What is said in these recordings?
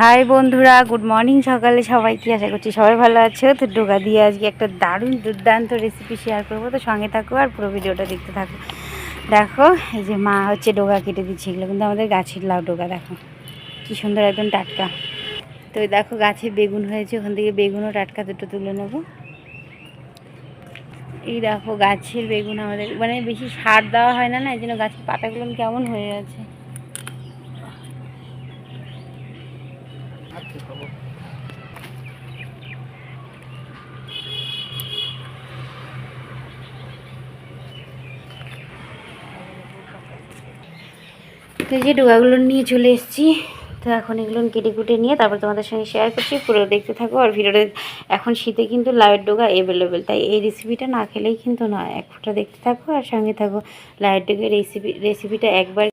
High বন্ধুরা, good morning সকালে সবাই কি আশা করছি সবাই ভালো আছো। তো ডোকা দিয়ে আজকে একটা দারুণ দুর্দান্ত রেসিপি শেয়ার করব। তো সঙ্গে থাকো আর পুরো ভিডিওটা দেখতে থাকো। দেখো, এই যে মা হচ্ছে ডোকা কেটে দিচ্ছে এগুলো, কিন্তু আমাদের গাছের লাউ ডোকা দেখো। কি সুন্দর একদম টাটকা। তো দেখো, গাছে বেগুন হয়েছে, ওখান থেকে বেগুনও টাটকা দুটো তুলে নেব। এই দেখো, গাছের বেগুন আমাদের মানে বেশি সার দেওয়া হয় না না, এই জন্য গাছের পাতাগুলো কেমন হয়ে আছে। তো যে ডোকাগুলো নিয়ে চলে এসেছি, তো এখন এগুলো কেটে কুটে নিয়ে তারপর তোমাদের সঙ্গে শেয়ার করছি, পুরো দেখতে থাকো। আর ভিডিওটা এখন শীতে কিন্তু লাইট ডোগা অ্যাভেলেবেল তাই এই রেসিপিটা না খেলেই কিন্তু না এক ফোঁটা দেখতে থাকো আর সঙ্গে থাকো। লাইট ডোগের রেসিপি রেসিপিটা একবার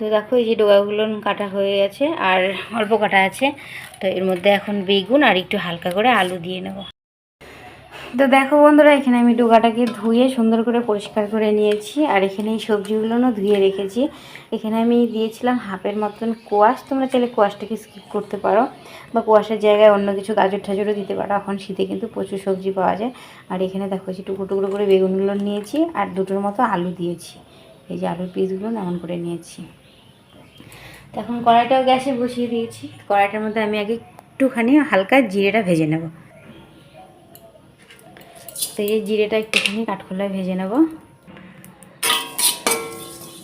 তো দেখো এই যে ডোগাগুলো কাটা হয়ে গেছে আর অল্প কাটা আছে। তো এর মধ্যে এখন বেগুন আর একটু হালকা করে আলু দিয়ে নেব। তো দেখো বন্ধুরা, এখানে আমি ডোগাটাকে ধুয়ে সুন্দর করে পরিষ্কার করে নিয়েছি আর এখানে এই সবজিগুলোও ধুয়ে রেখেছি। এখানে আমি দিয়েছিলাম হাফের মতন কোয়াশ। তোমরা চাইলে কোয়াশটাকে স্কিপ করতে পারো বা কোয়াশের জায়গায় অন্য কিছু গাজর ঠাজরও দিতে পারো। এখন শীতে কিন্তু প্রচুর সবজি পাওয়া যায়। আর এখানে দেখো যে টুকরো টুকরো করে বেগুনগুলো নিয়েছি আর দুটোর মতো আলু দিয়েছি। এই যে আলুর পিসগুলো এমন করে নিয়েছি। এখন কড়াইটাও গ্যাসে বসিয়ে দিয়েছি। কড়াইটার মধ্যে আমি আগে একটুখানি হালকা জিরেটা ভেজে নেব। তো এই জিরেটা একটুখানি কাঠখোলায় ভেজে নেব।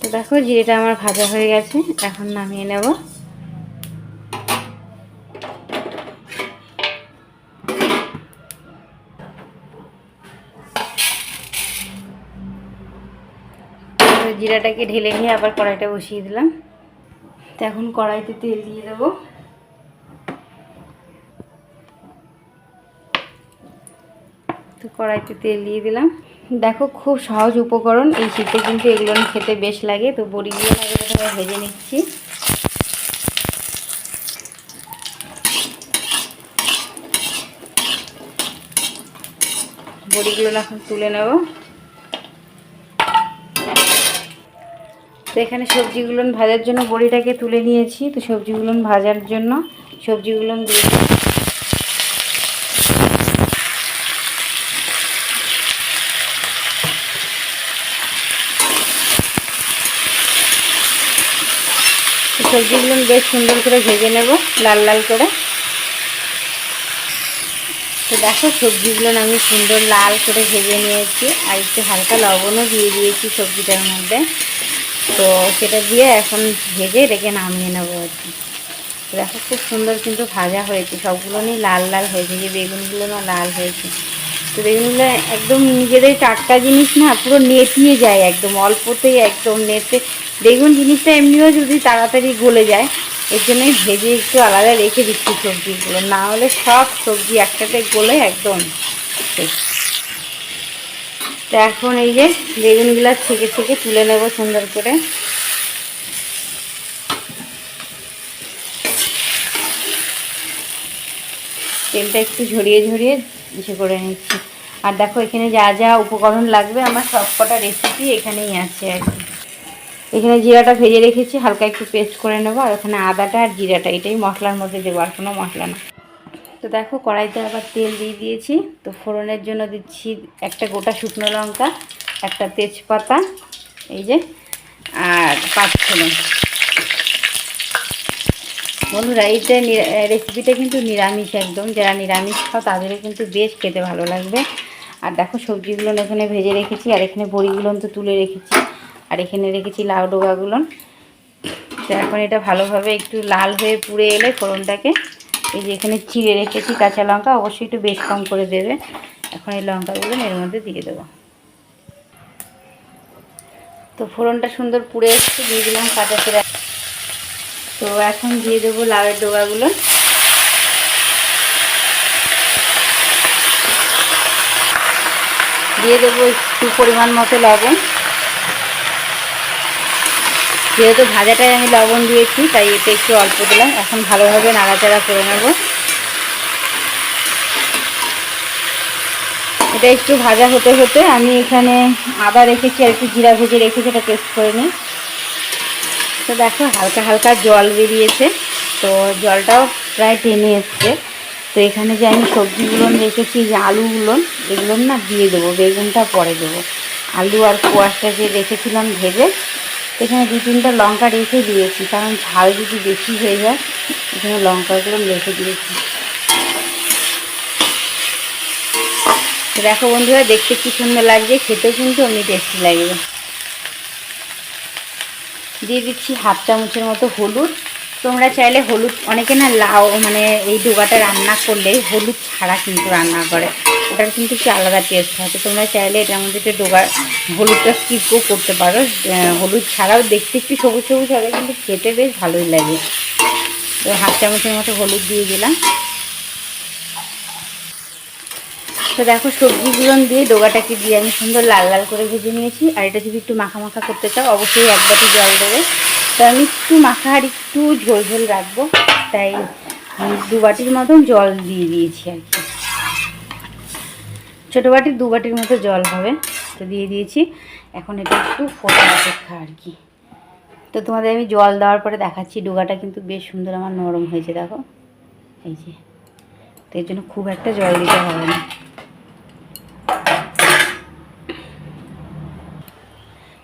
তো দেখো জিরেটা আমার ভাজা হয়ে গেছে, এখন নামিয়ে নেব। জিরাটাকে ঢেলে নিয়ে আবার কড়াইটা বসিয়ে দিলাম। তো এখন কড়াইতে তেল দিয়ে দেবো। তো কড়াইতে তেল দিয়ে দিলাম। দেখো খুব সহজ উপকরণ, এই শীতে কিন্তু এগুলো খেতে বেশ লাগে, তো বড়িগুলো ভেজে নিচ্ছি। বড়িগুলো এখন তুলে নেব। তো এখানে সবজিগুলো ভাজার জন্য বড়িটাকে তুলে নিয়েছি। তো সবজিগুলো ভাজার জন্য সবজিগুলো সবজিগুলো বেশ সুন্দর করে ভেজে নেব, লাল লাল করে। তো দেখো সবজিগুলো আমি সুন্দর লাল করে ভেজে নিয়েছি, আর একটু হালকা লবণও দিয়ে দিয়েছি সবজিটার মধ্যে। তো সেটা দিয়ে এখন ভেজে রেখে নামিয়ে নেব আর কি। দেখো খুব সুন্দর কিন্তু ভাজা হয়েছে। সবগুলো নিয়ে লাল লাল হয়েছে। যে বেগুনগুলো না লাল হয়েছে। তো বেগুনগুলো একদম নিজেদের টাটকা জিনিস না পুরো নেতিয়ে যায় একদম। অল্পতেই একদম নেতে বেগুন জিনিসটা এমনিও যদি তাড়াতাড়ি গলে যায়, এর জন্যই ভেজে একটু আলাদা রেখে দিচ্ছি সবজিগুলো। না হলে সব সবজি একসাথে গলে একদম তো এখন এই যে বেগুনগুলো ছেঁকে ছেঁকে তুলে নেব সুন্দর করে। তেলটা একটু ঝরিয়ে ঝরিয়ে ইসে করে নিচ্ছি। আর দেখো, এখানে যা যা উপকরণ লাগবে, আমার সব কটা রেসিপি এখানেই আছে আর কি। এখানে জিরাটা ভেজে রেখেছি, হালকা একটু পেস্ট করে নেব, আর ওখানে আদাটা আর জিরাটা, এটাই মশলার মধ্যে দেবো, আর কোনো মশলা না। তো দেখো, কড়াইতে আবার তেল দিয়ে দিয়েছি। তো ফোড়নের জন্য দিচ্ছি একটা গোটা শুকনো লঙ্কা, একটা তেজপাতা, এই যে, আর পাঁচ ফোড়ন। বন্ধুরা, এইটা রেসিপিটা কিন্তু নিরামিষ একদম। যারা নিরামিষ খাও, তাদেরও কিন্তু বেশ খেতে ভালো লাগবে। আর দেখো, সবজিগুলো এখানে ভেজে রেখেছি, আর এখানে বড়িগুলো তো তুলে রেখেছি। আর এখানে রেখেছি লাউ ডোগাগুলো। তো এখন এটা ভালোভাবে একটু লাল হয়ে পুড়ে এলে ফোড়নটাকে এই যে এখানে চিড়ে রেখেছি, কাঁচা লঙ্কা, অবশ্যই একটু বেশ কম করে দেবে। এখন এই লঙ্কাগুলো এর মধ্যে দিয়ে দেবো। তো ফোড়নটা সুন্দর পুড়ে এসছে, দিয়ে দিলাম কাঁচা চিরা তো এখন দিয়ে দেবো লাউয়ের ডোবাগুলো দিয়ে দেবো একটু পরিমাণ মতো লবণ। যেহেতু ভাজাটায় আমি লবণ দিয়েছি, তাই এতে একটু অল্প দিলাম। এখন ভালোভাবে নাড়াচাড়া করে নেব। এটা একটু ভাজা হতে হতে আমি এখানে আদা রেখেছি, আর একটু জিরা ভেজে রেখেছি, এটা টেস্ট করে নিই। তো দেখো, হালকা হালকা জল বেরিয়েছে। তো জলটাও প্রায় টেনে এসছে। তো এখানে যে আমি সবজিগুলো রেখেছি যে আলুগুলো, এগুলো না দিয়ে দেবো, বেগুনটা পরে দেবো। আলু আর কোয়াশটা যে রেখেছিলাম ভেজে এখানে দু তিনটা লঙ্কা রেখে দিয়েছি, কারণ ঝাল যদি বেশি হয়ে যায়, এখানে লঙ্কাগুলো রেখে দিয়েছি। দেখো বন্ধুরা, দেখতে কি সুন্দর লাগছে, খেতেও কিন্তু অমনি টেস্টি লাগবে। দিয়ে দিচ্ছি হাফ চামচের মতো হলুদ। তোমরা চাইলে হলুদ, অনেকে না লাউ মানে এই ডোগাটা রান্না করলে হলুদ ছাড়া কিন্তু রান্না করে। ওটার কিন্তু একটু আলাদা টেস্ট তো তোমরা চাইলে এটার মধ্যে একটু ডোগা, হলুদটা স্কিপও করতে পারো। হলুদ ছাড়াও দেখতে একটু সবুজ সবুজ হবে, কিন্তু খেতে বেশ ভালোই লাগে। তো হাফ চামচের মতো হলুদ দিয়ে দিলাম। তো দেখো, সবজি সবজিগুলো দিয়ে ডোগাটাকে দিয়ে আমি সুন্দর লাল লাল করে ভেজে নিয়েছি। আর এটা যদি একটু মাখা মাখা করতে চাও, অবশ্যই এক বাটি জল দেবে। তো আমি একটু মাখা আর একটু ঝোল ঝোল রাখব, তাই দু বাটির মতন জল দিয়ে দিয়েছি আর কি। ছোটো বাটির দু বাটির মতো জল হবে, তো দিয়ে দিয়েছি। এখন এটা একটু ফোটার অপেক্ষা আর কি। তো তোমাদের আমি জল দেওয়ার পরে দেখাচ্ছি, ডোগাটা কিন্তু বেশ সুন্দর আমার নরম হয়েছে, দেখো। এই যে, তো এর জন্য খুব একটা জল দিতে হবে না।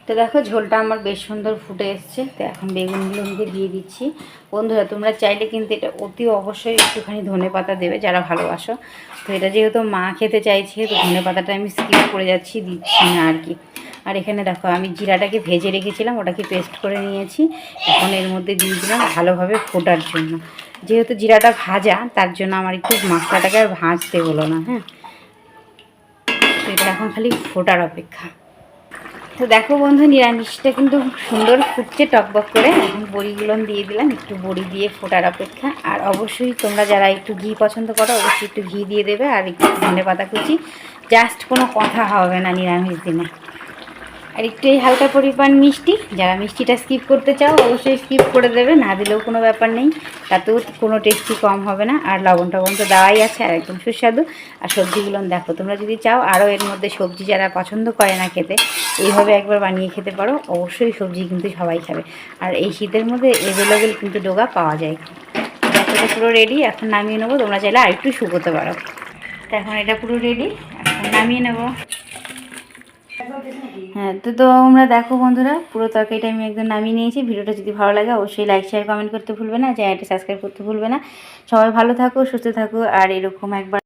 তো দেখো, ঝোলটা আমার বেশ সুন্দর ফুটে এসছে। তো এখন বেগুনগুলো আমি দিয়ে দিচ্ছি। বন্ধুরা, তোমরা চাইলে কিন্তু এটা অতি অবশ্যই একটুখানি ধনে পাতা দেবে, যারা ভালোবাসো। তো এটা যেহেতু মা খেতে চাইছে, তো ধনে পাতাটা আমি স্কিপ করে যাচ্ছি, দিচ্ছি না আর কি। আর এখানে দেখো, আমি জিরাটাকে ভেজে রেখেছিলাম, ওটাকে পেস্ট করে নিয়েছি। এখন এর মধ্যে দিয়ে দিলাম ভালোভাবে ফোটার জন্য। যেহেতু জিরাটা ভাজা, তার জন্য আমার একটু মশলাটাকে আর ভাজতে হলো না হ্যাঁ? তো এটা এখন খালি ফোটার অপেক্ষা। তো দেখো বন্ধু, নিরামিষটা কিন্তু সুন্দর ফুটছে টকবক করে। এখন বড়িগুলো দিয়ে দিলাম, একটু বড়ি দিয়ে ফোটার অপেক্ষা। আর অবশ্যই তোমরা যারা একটু ঘি পছন্দ করো, অবশ্যই একটু ঘি দিয়ে দেবে। আর একটু ধনে পাতা কুচি, জাস্ট কোনো কথা হবে না নিরামিষ দিনে। আর একটু এই হালকা পরিমাণ মিষ্টি। যারা মিষ্টিটা স্কিপ করতে চাও, অবশ্যই স্কিপ করে দেবে, না দিলেও কোনো ব্যাপার নেই। তাতেও কোনো টেস্টি কম হবে না। আর লবণ টবণ তো দেওয়াই আছে, আর একদম সুস্বাদু। আর সবজিগুলো দেখো, তোমরা যদি চাও আরও এর মধ্যে সবজি যারা পছন্দ করে না খেতে, এইভাবে একবার বানিয়ে খেতে পারো। অবশ্যই সবজি কিন্তু সবাই খাবে। আর এই শীতের মধ্যে অ্যাভেলেবেল কিন্তু ডোগা পাওয়া যায়। দেখো পুরো রেডি এখন নামিয়ে নেব। তোমরা চাইলে আর একটু শুকোতে পারো। তো এখন এটা পুরো রেডি এখন নামিয়ে নেব। হ্যাঁ তো তোমরা দেখো বন্ধুরা, পুরো তরকারিটা আমি একদম নামিয়ে নিয়েছি। ভিডিওটা যদি ভালো লাগে, অবশ্যই লাইক শেয়ার কমেন্ট করতে ভুলবে না, চ্যানেলটা সাবস্ক্রাইব করতে ভুলবে না। সবাই ভালো থাকো, সুস্থ থাকো, আর এরকম একবার